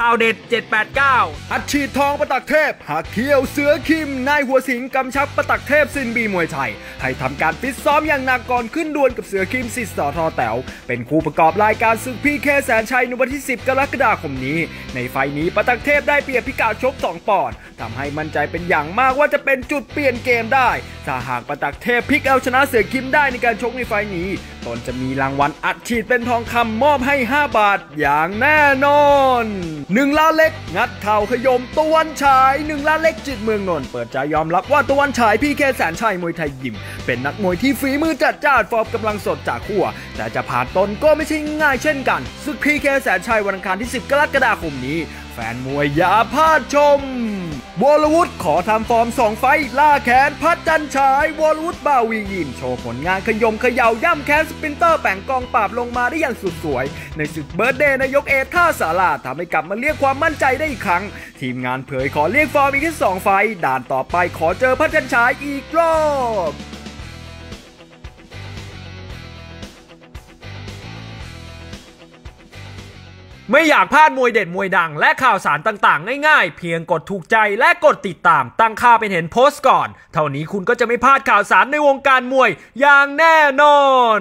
ข่าวเด็ด 789 อัดฉีดทองประตักเทพ หักเขี้ยวเสือคิม นายหัวสิงกำชับประตักเทพซินบีมวยไทย ให้ทำการฟิตซ้อมอย่างหนักก่อนขึ้นดวลกับเสือคิมสิทธิ์สอทอแต๋ว เป็นคู่ประกอบรายการศึกพี่แค่แสนชัยในวันที่ 10 กรกฎาคมนี้ ในไฟล์นี้ประตักเทพได้เปรียบพิกัดชก 2 ปอนด์ทำให้มั่นใจเป็นอย่างมากว่าจะเป็นจุดเปลี่ยนเกมได้ถ้าหากประตักเทพพลิกเอาชนะเสือคิมได้ในการชกในไฟล์นี้ ตนจะมีรางวัลอัดฉีดเป็นทองคำมอบให้ 5 บาทอย่างแน่นอนหนึ่งล้านเล็ก งัดเข่าขยมตะวันฉายหนึ่งล้านเล็กจิตเมืองนนท์เปิดใจยอมรับว่าตะวันฉายพี่แค่แสนชัยมวยไทยยิม เป็นนักมวยที่ฝีมือจัดจ้านฟอร์มกำลังสดจากขั้วแต่จะผ่านตนก็ไม่ใช่ง่ายเช่นกันศึกพี่แค่แสนชัยวันอังคารที่ 10 กรกฎาคมนี้ แฟนมวยอย่าพลาดชม วอลวุฒิขอทำฟอร์มสองไฟล่าแขนพัดจันฉายวอลวุฒิบาวียิมโชว์ผลงานขยมเขย่าย่ำแขนสปินเตอร์แป่งกองปราบลงมาได้อย่างสุดสวย ในศึกเบิร์ดเดย์นายกเอท่าสาราทำให้กลับมาเรียกความมั่นใจได้อีกครั้ง ทีมงานเผยขอเรียกฟอร์มอีกแค่สองไฟ ด่านต่อไปขอเจอพัดจันฉายอีกรอบ ไม่อยากพลาดมวยเด็ดมวยดัง และข่าวสารต่างๆ ง่ายๆ เพียงกดถูกใจและกดติดตาม ตั้งค่าเป็นเห็นโพสต์ก่อน เท่านี้คุณก็จะไม่พลาดข่าวสารในวงการมวยอย่างแน่นอน